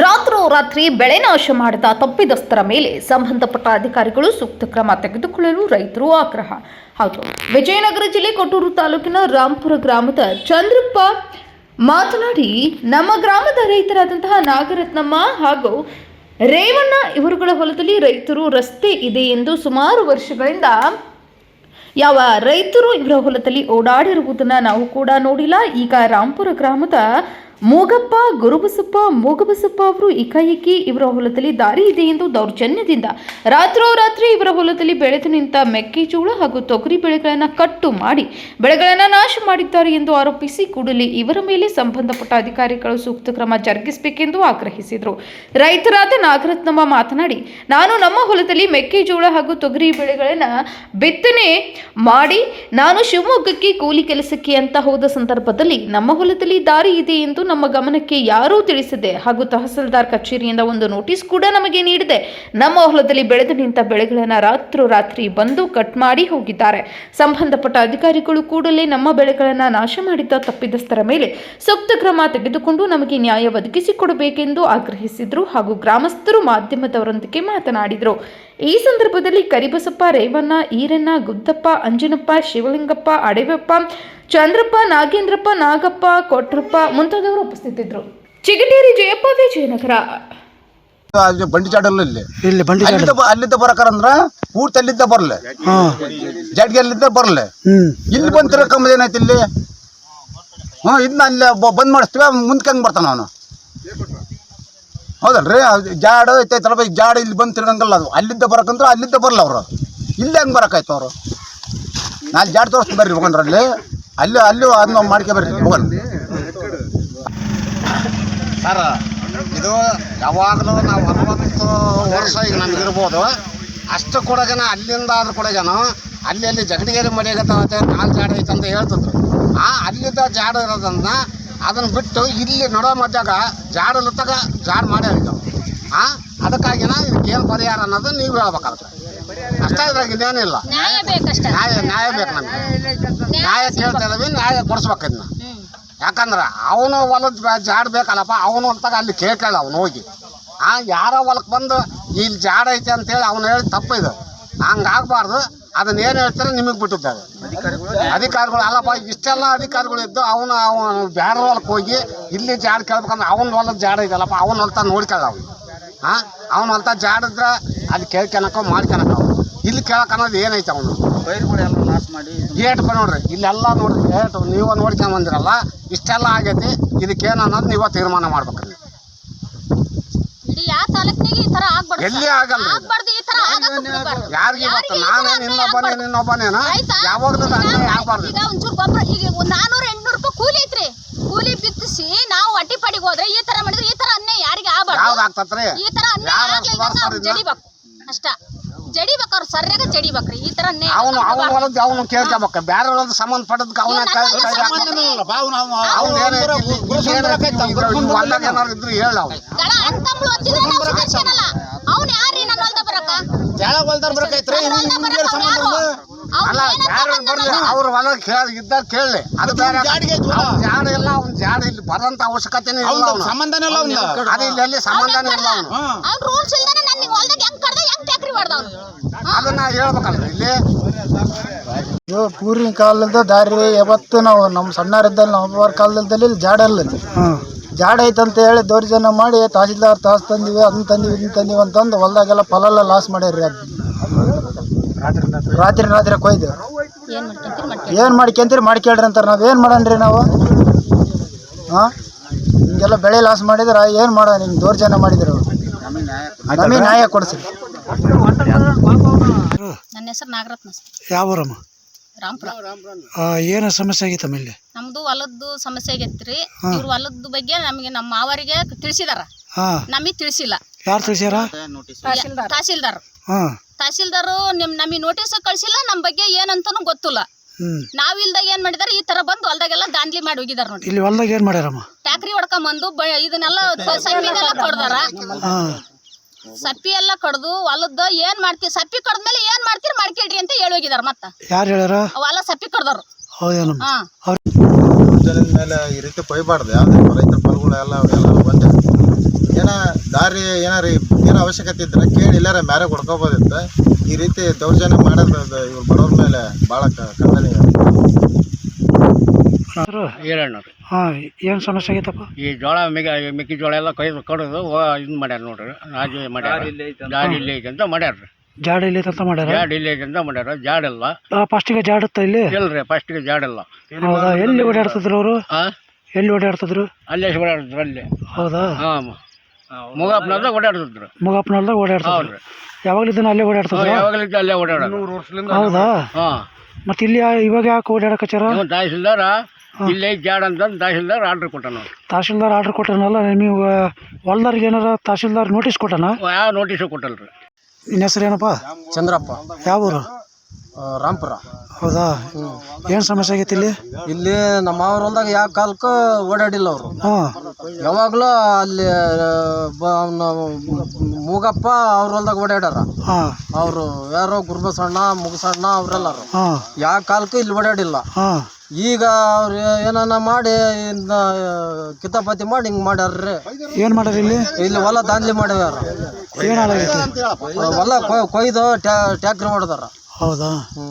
ರಾತ್ರೋರಾತ್ರಿ ಬೆಳೆ ನಾಶ ಮಾಡಿದ ತಪ್ಪಿದಸ್ತರ ಮೇಲೆ ಸಂಬಂಧಪಟ್ಟ ಅಧಿಕಾರಿಗಳು ಸೂಕ್ತ ಕ್ರಮ ತೆಗೆದುಕೊಳ್ಳಲು ರೈತರು ಆಗ್ರಹ. ಹೌದು ವಿಜಯನಗರ ಜಿಲ್ಲೆ ಕೊಟ್ಟೂರು ತಾಲೂಕಿನ ರಾಂಪುರ ಗ್ರಾಮದ ಚಂದ್ರಪ್ಪ ಮಾತನಾಡಿ, ನಮ್ಮ ಗ್ರಾಮದ ರೈತರಾದಂತಹ ನಾಗರತ್ನಮ್ಮ ಹಾಗೂ ರೇವಣ್ಣ ಇವರುಗಳ ಹೊಲದಲ್ಲಿ ರೈತರು ರಸ್ತೆ ಇದೆ ಎಂದು ಸುಮಾರು ವರ್ಷಗಳಿಂದ ಯಾವ ರೈತರು ಇವರ ಹೊಲದಲ್ಲಿ ಓಡಾಡಿರುವುದನ್ನು ನಾವು ಕೂಡ ನೋಡಿಲ್ಲ. ಈಗ ರಾಂಪುರ ಗ್ರಾಮದ ಮೂಗಪ್ಪ, ಗುರುಬಸಪ್ಪ, ಮೂಗಬಸಪ್ಪ ಅವರು ಏಕಾಏಕಿ ಇವರ ಹೊಲದಲ್ಲಿ ದಾರಿ ಇದೆ ಎಂದು ದೌರ್ಜನ್ಯದಿಂದ ರಾತ್ರೋರಾತ್ರಿ ಇವರ ಹೊಲದಲ್ಲಿ ಬೆಳೆದು ನಿಂತ ಮೆಕ್ಕೆಜೋಳ ಹಾಗೂ ತೊಗರಿ ಬೆಳೆಗಳನ್ನು ಕಟ್ಟು ಮಾಡಿ ಬೆಳೆಗಳನ್ನು ನಾಶ ಮಾಡಿದ್ದಾರೆ ಎಂದು ಆರೋಪಿಸಿ ಕೂಡಲೇ ಇವರ ಮೇಲೆ ಸಂಬಂಧಪಟ್ಟ ಅಧಿಕಾರಿಗಳು ಸೂಕ್ತ ಕ್ರಮ ಜರುಗಿಸಬೇಕೆಂದು ಆಗ್ರಹಿಸಿದರು. ರೈತರಾದ ನಾಗರತ್ನಮ್ಮ ಮಾತನಾಡಿ, ನಾನು ನಮ್ಮ ಹೊಲದಲ್ಲಿ ಮೆಕ್ಕೆಜೋಳ ಹಾಗೂ ತೊಗರಿ ಬೆಳೆಗಳನ್ನು ಬಿತ್ತನೆ ಮಾಡಿ ನಾನು ಶಿವಮೊಗ್ಗಕ್ಕೆ ಕೂಲಿ ಕೆಲಸಕ್ಕೆ ಅಂತ ಹೋದ ಸಂದರ್ಭದಲ್ಲಿ ನಮ್ಮ ಹೊಲದಲ್ಲಿ ದಾರಿ ಇದೆ ಎಂದು ನಮ್ಮ ಗಮನಕ್ಕೆ ಯಾರೂ ತಿಳಿಸದೆ ಹಾಗೂ ತಹಸೀಲ್ದಾರ್ ಕಚೇರಿಯಿಂದ ಒಂದು ನೋಟಿಸ್ ಕೂಡ ನಮಗೆ ನೀಡಿದೆ. ನಮ್ಮ ಹೊಲದಲ್ಲಿ ಬೆಳೆದು ನಿಂತ ಬೆಳೆಗಳನ್ನು ರಾತ್ರೋರಾತ್ರಿ ಬಂದು ಕಟ್ ಮಾಡಿ ಹೋಗಿದ್ದಾರೆ. ಸಂಬಂಧಪಟ್ಟ ಅಧಿಕಾರಿಗಳು ಕೂಡಲೇ ನಮ್ಮ ಬೆಳೆಗಳನ್ನು ನಾಶ ಮಾಡಿದ್ದ ತಪ್ಪಿದಸ್ಥರ ಮೇಲೆ ಸೂಕ್ತ ಕ್ರಮ ತೆಗೆದುಕೊಂಡು ನಮಗೆ ನ್ಯಾಯ ಒದಗಿಸಿಕೊಡಬೇಕೆಂದು ಆಗ್ರಹಿಸಿದರು ಹಾಗೂ ಗ್ರಾಮಸ್ಥರು ಮಾಧ್ಯಮದವರೊಂದಿಗೆ ಮಾತನಾಡಿದರು. ಈ ಸಂದರ್ಭದಲ್ಲಿ ಕರಿಬಸಪ್ಪ ರೇವಣ್ಣ, ಈರಣ್ಣ, ಗುದ್ದಪ್ಪ, ಅಂಜನಪ್ಪ, ಶಿವಲಿಂಗಪ್ಪ, ಅಡೆವಪ್ಪ ಚಂದ್ರಪ್ಪ ನಾಗೇಂದ್ರಪ್ಪ ನಾಗಪ್ಪ ಕೊಟ್ರಪ್ಪ ಮುಂತಾದವರು ಉಪಸ್ಥಿತಿದ್ದರು ಚಿಗಟೇರಿ ಜಯಪ್ಪ ವಿಜಯನಗರ. ಅಲ್ಲಿ ಬಂಡಿ ಚಾಡಲ್ಲ ಇಲ್ಲಿ. ಇಲ್ಲಿ ಬಂಡಿ ಅಲ್ಲಿಂದ ಬ- ಅಲ್ಲಿಂದ ಬರಕರಂದ್ರ ಪೂರ್ತಿ ಅಲ್ಲಿದ್ದ ಬರ್ಲೆ. ಜಡ್ಗೆ ಅಲ್ಲಿಂದ ಬರ್ಲೆ. ಇಲ್ಲಿ ಬಂತಿರೋ ಕಮ್ಮಿ ಏನೈತಿ ಇಲ್ಲಿ. ಹ್ಞೂ ಇದನ್ನ ಅಲ್ಲಿ ಬ- ಬಂದ್ ಮಾಡಿಸ್ತೀವಿ ಮುಂದಕ್ಕೆ ಹಂಗೆ ಬರ್ತಾನ ಅವನು. ಹೌದಲ್ರಿ? ಅದು ಜಾಡ ಐತೈತಲ್ಲ ಬೈ ಜಾಡ ಇಲ್ಲಿ ಬಂದು ತಿರ್ಗಂಗಲ್ಲ ಅದು. ಅಲ್ಲಿಂದ ಬರಕಂದ್ರೆ ಅಲ್ಲಿಂದ ಬರಲ್ಲ ಅವರು ಇಲ್ಲಿ ಹಂಗೆ ಬರಕಾಯ್ತು ಅವರು. ನಾಲ್ಕು ಜಾಡ ತೋರಿಸ್ತೀನಿ ಬರ್ರಿ ಹೋಗಣ್ರಲ್ಲಿ ಅಲ್ಲಿ, ಅಲ್ಲೂ ಅದನ್ನ ಮಾಡ್ಕೆ ಬರ್ರಿ ಹೋಗೋಣ ಸರ್, ಇದು ಯಾವಾಗಲೂ ನಾವು ಅರವತ್ತು ವರ್ಷ ಈಗ ನಮ್ಗೆ ಇರ್ಬೋದು ಅಷ್ಟು ಕೂಡ ಜನ ಅಲ್ಲಿಂದ ಆದ್ರೂ ಕೂಡ ಜನ ಅಲ್ಲಿ ಅಲ್ಲಿ ಜಗಡಿಗೇರಿ ಮಡಿಯಾಗತ್ತೆ ಕಾಲು ಜಾಡ ಐತೆ ಅಂತ ಹೇಳ್ತಿದ್ರು. ಆ ಅಲ್ಲಿದ್ದ ಜಾಡ ಇರೋದನ್ನ ಅದನ್ನು ಬಿಟ್ಟು ಇಲ್ಲಿ ನಡೋ ಮಧ್ಯಾಗ ಜಾಡಲತ್ತಾಗ ಜಾಡ್ ಮಾಡ್ಯಾರ ಆ, ಅದಕ್ಕಾಗಿನ ಇದಕ್ಕೆ ಏನು ಪರಿಹಾರ ಅನ್ನೋದು ನೀವು ಹೇಳ್ಬೇಕಾಗುತ್ತೆ. ಅಷ್ಟೇ ಇದ್ರಾಗ ಇನ್ನೇನಿಲ್ಲ ನ್ಯಾಯ ಬೇಕಷ್ಟ. ನ್ಯಾಯ ನ್ಯಾಯ ಬೇಕು ನಮಗೆ. ನ್ಯಾಯ ಕೇಳ್ತಾ ಇದ್ದೀವಿ ನ್ಯಾಯ ಕೊಡಿಸ್ಬೇಕು ಇದನ್ನ ಯಾಕಂದ್ರೆ ಅವನು ಹೊಲದ ಜಾಡ್ ಬೇಕಲ್ಲಪ್ಪ ಅವನು ಅಂತಾಗ ಅಲ್ಲಿ ಕೇಳ್ಕೊಳ್ಳ ಅವನು ಹೋಗಿ. ಆ ಯಾರೋ ಹೊಲಕ್ಕೆ ಬಂದು ಇಲ್ಲಿ ಜಾಡ ಐತೆ ಅಂತೇಳಿ ಅವನು ಹೇಳಿ ತಪ್ಪಿದು ಹಂಗೆ ಆಗಬಾರ್ದು ಅದನ್ನ ಏನು ಹೇಳ್ತಾರೆ ನಿಮಗೆ ಬಿಟ್ಟಿದ್ದಾರೆ. ಅಧಿಕಾರಿಗಳು ಅಲ್ಲಪ್ಪ ಇಷ್ಟೆಲ್ಲ ಅಧಿಕಾರಿಗಳು ಇದ್ದು ಅವನು ಅವನು ಬೇರೆ ಹೊಲಕ್ಕೆ ಹೋಗಿ ಇಲ್ಲಿ ಜಾಡ್ ಕೇಳ್ಬೇಕಂದ್ರೆ ಅವನ ಹೊಲದ ಜಾಡ ಇದೆಯಲ್ಲಪ್ಪ ಅವನ ಹೊಲ್ತ ನೋಡ್ಕೊಳ್ಳ ಅವನು. ಹಾಂ ಅವನ ಹೊಲ್ತ ಜಾಡಿದ್ರೆ ಅಲ್ಲಿ ಕೇಳ್ಕೊಳಕೋ ಮಾಡ್ಕೊಳಕ ಇಲ್ಲಿ ಕೇಳಕ್ ಅನ್ನೋದು ಏನೈತೆ ಅವನು ಗೇಟ್ ಬ ನೋಡ್ರಿ ಇಲ್ಲೆಲ್ಲ ನೋಡ್ರಿ ಗೇಟ್ ನೀವು ನೋಡ್ಕೊಂಡು ಬಂದಿರಲ್ಲ ಇಷ್ಟೆಲ್ಲ ಆಗೈತಿ ಇದಕ್ಕೇನು ಅನ್ನೋದು ನೀವ ತೀರ್ಮಾನ ಮಾಡ್ಬೇಕು ನೀವು. ಇಡೀ ಯಾವ ತಾಲೂಕಿನಾಗ ಈ ತರ ಆಗ್ಬಾರ್ದು ಎಲ್ಲಿ ಆಗಲ್ಲ. ಆಗ್ಬಾರ್ದು ಈ ತರ ಆಗಕ್ಕೆ ಬಿಡ್ಬಾರ್ದು. ಯಾರಿಗೆ ಗೊತ್ತು ನಾನೇ ನಿನ್ನೊಬ್ಬನೇ ಆಗ್ಬಾರ್ದು. ನಿನ್ನೊಬ್ಬನೇನ? ಯಾವಾಗಲೂ ಅನ್ಯಾಯ ಆಗ್ಬಾರ್ದು ಈಗ ಒಂಚೂರು ಗೊಬ್ಬರ ಈಗ ಒಂದ್ ನಾನೂರ ಎಂಟ್ನೂರು ರೂಪಾಯಿ ಕೂಲಿ ಐತ್ರಿ ಕೂಲಿ ಬಿತ್ತಿಸಿ ನಾವು ಹೊಟ್ಟಿ ಪಡಿಗೆ ಹೋದ್ರೆ ಈ ತರ ಮಾಡಿದ್ರೆ ಈ ತರ ಅನ್ಯಾಯ ಯಾರಿಗೆ ಯಾವ್ದು ಆಗ್ಬಾರ್ದು ಆಗ್ತತ್ರಿ ಈ ತರ ಅನ್ಯಾಯ ಯಾರು ಆಗ್ಲಿಲ್ಲ? ಜಡಿಬೇಕು ಅಷ್ಟ ಜಡಿಬೇಕು ಅವ್ರು ಸರಿಯಾಗ ಜಡಿಬೇಕ್ರಿ. ಈ ತರ ಅವನು ಅವನು ಅವನ. ಹೊಲದ ಅವನು ಕೇಳ್ಕೊಬೇಕ. ಬೇರೆ ಹೊಲದ ಅವನ ಸಂಬಂಧ ಅವ್ನು ಹೊಲ್ದಾಗ ಏನಾರು ಇದ್ರು ಹೇಳ ಅವ್ನು. ಗಳ ನಾವು ಸುಧಾರಿಸ್ಕೊಳಲ್ಲ. ಯಾರ್ರೀ ಬರಕ ಅಲ್ಲ ಯಾರು ಬರ್ಲಿ ಅವ್ರ ಹೊಲ ಕೇಳ ಇದ್ದಾರ ಕೇಳಲಿ. ಅದು ಬೇರೆ ಅವ್ನ್ ಜಾಡ ಇಲ್ಲ ಅವ್ನ ಜಾಡ ಇಲ್ಲಿ ಬರಂತ ಅವಶ್ಯಕತೆನೇ ಇಲ್ಲ ಅವ್ನು ಸಂಬಂಧನೇ ಇಲ್ಲ. ಅದು ಇಲ್ಲಿ ಎಲ್ಲಿ ಸಂಬಂಧನೇ ಇಲ್ಲ ಅವನು ಅವ್ನು. ರೂಲ್ಸ್ ಇಲ್ದಾನೆ ನನ್ನ ಹೊಲ್ದಾಗ ಹೆಂಗ್ ಕಡ್ದ ಅದನ್ನ ಹೇಳ್ಬೇಕಲ್ರಿ ಇಲ್ಲಿ. ಇದು ಪೂರ್ವಿನ ಕಾಲದ ದಾರಿ ಯಾವತ್ತು ನಾವು ನಮ್ಮ ಸಣ್ಣರಿದ್ದಲ್ಲಿ ನಮ್ಮ ಕಾಲದಲ್ಲಿ ಇಲ್ಲಿ ಜಾಡ. ಜಾಡ ಐತಂತ ಹೇಳಿ ದೌರ್ಜನ್ಯ ಮಾಡಿ ತಹಸೀಲ್ದಾರ್ ತಾಸ್ ತಂದಿವಿ ಅದನ್ನ ತಂದಿವಿ ಇದನ್ನ ತಂದಿವಿ ಅಂತಂದು ಹೊಲ್ದಾಗೆಲ್ಲ ಫಲೆಲ್ಲ ಲಾಸ್ ಮಾಡ್ಯಾರ್ರಿ ಅದು. ರಾತ್ರಿ ರಾತ್ರಿ ಕೊಯ್ದು. ಏನ್ ಮಾಡ್ಕೊಂತೀರಿ ಮಾಡ್ಕೊಂತೀರಿ ಏನು ಮಾಡ್ಕೊಂತೀರಿ ಮಾಡ್ಕೇಳ್ರಿ ಅಂತಾರೆ ನಾವು ಏನು ಮಾಡೋಣ್ರಿ ನಾವು? ಹಾಂ? ಹಿಂಗೆಲ್ಲ ಬೆಳೆ ಲಾಸ್ ಮಾಡಿದ್ರೆ ಏನು ಮಾಡೋ ನಿಮ್ಗೆ ದೌರ್ಜನ್ಯ ಮಾಡಿದ್ರು. ನಮಗೆ ನ್ಯಾಯ ಕೊಡಿಸ್ರಿ. ನನ್ನ ಹೆಸರು ನಾಗರತ್ನ ಸರ್. ಯಾವ ಊರಮ್ಮ ಏನು ಸಮಸ್ಯೆ ಆಗೈತಮ್ಮ ಇಲ್ಲಿ? ನಮ್ದು ಹೊಲದ್ದು ಸಮಸ್ಯೆ ಆಗೈತ್ರಿ. ಇವ್ರ ಹೊಲದ ಬಗ್ಗೆ ನಮಗೆ ನಮ್ಮ ಮಾವರಿಗೆ ತಿಳಿಸಿದಾರ. ಹಾ. ನಮಗೆ ತಿಳಿಸಿಲ್ಲ. ಯಾರು ತಿಳಿಸ್ಯಾರ? ತಹಸೀಲ್ದಾರ್. ಹಾ. ತಹಸೀಲ್ದಾರು ನಿಮ್ ನಮಗೆ ನೋಟಿಸ್ ಕಳ್ಸಿಲ್ಲ ನಮ್ಮ ಬಗ್ಗೆ ಏನಂತಾನು ಗೊತ್ತಿಲ್ಲ. ನಾವ್ ಇಲ್ದಾಗ ಏನ್ ಮಾಡಿದಾರ ಈ ತರ ಬಂದು ಹೊಲ್ದಾಗೆಲ್ಲ ದಾಂದ್ಲಿ ಮಾಡಿ ಹೋಗಿದಾರ ನೋಡಿ ಇಲ್ಲಿ ಹೊಲ್ದಾಗ ಏನು ಮಾಡ್ಯಾರಮ್ಮ? ಟ್ಯಾಕ್ರಿ ಹೊಡ್ಕೊಂಡ್ ಬಂದು ಇದನ್ನೆಲ್ಲ ಸಪ್ಪಿನೆಲ್ಲ ಕಡ್ದಾರ ಹಾ. ಸಪ್ಪಿ ಎಲ್ಲ ಕಡ್ದು ಹೊಲದ ಏನ್ ಮಾಡ್ತೀವಿ ಸಪ್ಪಿ ಕಡ್ದ್ಮೇಲೆ ಏನ್ ಮಾಡ್ತೀರಿ ಮಾಡ್ಕೇಳ್ರಿ ಅಂತ ಹೇಳಿ ಹೋಗಿದಾರ ಮತ್ತ. ಯಾರು ಹೇಳ್ಯಾರ? ಹೊಲ ಸಪ್ಪಿ ಕಡ್ದವ್ರು. ಹೌದೇನಮ್ಮ ಹಾ. ಅವ್ರು ಜನದ ಮೇಲೆ ಈ ರೀತಿ ಕೊಯ್ಬಾರ್ದು ಯಾವುದೇ ರೈತರ ಫಲಗಳು ಎಲ್ಲ ಎಲ್ಲ ಬಂದೆ ಏನ ದಾರಿ ಏನಾರ ಏನೋ ಅವಶ್ಯಕತೆ ಇದ್ರೆ ಕೇಳಿ ಎಲ್ಲಾರ ಮ್ಯಾರೆ ಕೊಡ್ಕೋಬೋದಿತ್ತು ಈ ರೀತಿ ದೌರ್ಜನ್ಯ ಮಾಡೋದು ಅದು ಇವ್ರು ಬಡವ್ರ ಮೇಲೆ ಭಾಳ ಖಂಡನೀಯ ಹಿರಣ್ಣರು ಹಾಂ ಏನು ಸಮಸ್ಯೆ ಆಗೈತಪ್ಪ? ಈ ಜೋಳ ಮೆಗ ಮೆಕ್ಕೆಜೋಳ ಎಲ್ಲ ಕೈ ಕಡಿದು ಇದು ಮಾಡ್ಯಾರ ನೋಡ್ರಿ ರಾಜು ಮಾಡ್ಯಾರ. ಜಾಡ್ ಇಲ್ಲೇ ಐತೆ ಅಂತ ಮಾಡ್ಯಾರ. ಜಾಡ ಇಲ್ಲಿ ಅಂತ ಮಾಡ್ಯಾರ? ಜಾಡ್ ಇಲ್ಲೇ ಐತೆ ಅಂತ ಮಾಡ್ಯಾರ ಜಾಡಿಲ್ಲ ಫಸ್ಟಿಗೆ ಜಾಡುತ್ತ ಇಲ್ಲಿ? ಇಲ್ರಿ ಫಸ್ಟ್ಗೆ ಜಾಡಿಲ್ಲ ಹೌದಾ ಎಲ್ಲಿ ಓಡಾಡ್ತಿದ್ರು ಅವರು? ಹಾಂ ಎಲ್ಲಿ ಓಡಾಡ್ತಿದ್ರು? ಅಲ್ಲೇ ಓಡಾಡಿದ್ರು ಅಲ್ಲಿ. ಹೌದಾ? ಹಾಂ ಮುಗಾಪ್ನದ ಓಡಾಡ್ತಿದ್ರು. ಮುಗಪ್ಪನಲ್ದಾಗ ಓಡಾಡ್ತಾವ್ರಿ ಯಾವಾಗಲಿದ್ದಾನೆ ಅಲ್ಲೇ ಓಡಾಡ್ತಿದ್ರು? ಯಾವಾಗಲಿದ್ದ ಅಲ್ಲೇ ಓಡಾಡೋದು. ಹೌದಾ? ಹಾಂ. ಮತ್ತೆ ಇಲ್ಲಿ ಯಾ- ಇವಾಗ ಯಾಕೆ ಓಡಾಡಕ್ಕೆ ಇವ್ನು ತಹಸೀಲ್ದಾರ ಇಲ್ಲೇ ಜಾಡ ಅಂತ ತಹಶೀಲ್ದಾರ್ ಆರ್ಡರ್ ಕೊಟ್ಟ ನೋಡಿ ತಹಶೀಲ್ದಾರ್ ಆರ್ಡರ್ ಕೊಟ್ಟನಲ್ಲ ನೀವು ಹೊಲ್ದಾರ್ಗೆ ಏನಾರ ತಹಶೀಲ್ದಾರ್ ನೋಟಿಸ್ ಕೊಟ್ಟನ? ಯಾವ ನೋಟಿಸು ಕೊಟ್ಟಲ್ರಿ? ನಿನ್ನ ಹೆಸರು ಏನಪ್ಪ? ಚಂದ್ರಪ್ಪ. ಯಾವ ಊರು ರಾಂಪುರ ಹೌದಾ? ಏನು ಸಮಸ್ಯೆ ಆಗೈತಿ ಇಲ್ಲಿ? ಇಲ್ಲಿ ನಮ್ಮ ಅವ್ರ ಹೊಲ್ದಾಗ ಯಾವ ಕಾಲಕ್ಕೂ ಓಡಾಡಿಲ್ಲ ಅವರು. ಹಾಂ. ಯಾವಾಗಲೂ ಅಲ್ಲಿ ಬ- ಅವ್ನ ಮೂಗಪ್ಪ ಅವ್ರ ಹೊಲ್ದಾಗ ಓಡಾಡ್ಯಾರ. ಹಾಂ. ಅವರು ಯಾರೋ ಗುರುಬಸಣ್ಣ ಮುಗಸಣ್ಣ ಅವರೆಲ್ಲರು. ಹಾಂ. ಯಾವ ಕಾಲಕ್ಕೂ ಇಲ್ಲಿ ಓಡಾಡಿಲ್ಲ. ಹಾಂ. ಈಗ ಅವ್ರು ಏನನ್ನ ಮಾಡಿ ಇದ್ನ ಕಿತಾಪತಿ ಮಾಡಿ ಹಿಂಗೆ ಮಾಡ್ಯಾರ್ರಿ. ಏನು ಮಾಡ್ಯಾರ ಇಲ್ಲಿ? ಇಲ್ಲಿ ಹೊಲ ದಾಂಧಲಿ ಮಾಡ್ಯಾರ. ಏನು ಹಾಳಾಗೈತಿ? ಹೊಲ ಕೊಯ್- ಕೊಯ್ದು ಟ್ಯಾಕ್ರಿ ಹೊಡೆದಾರ. ಹೌದಾ? ಹ್ಞೂ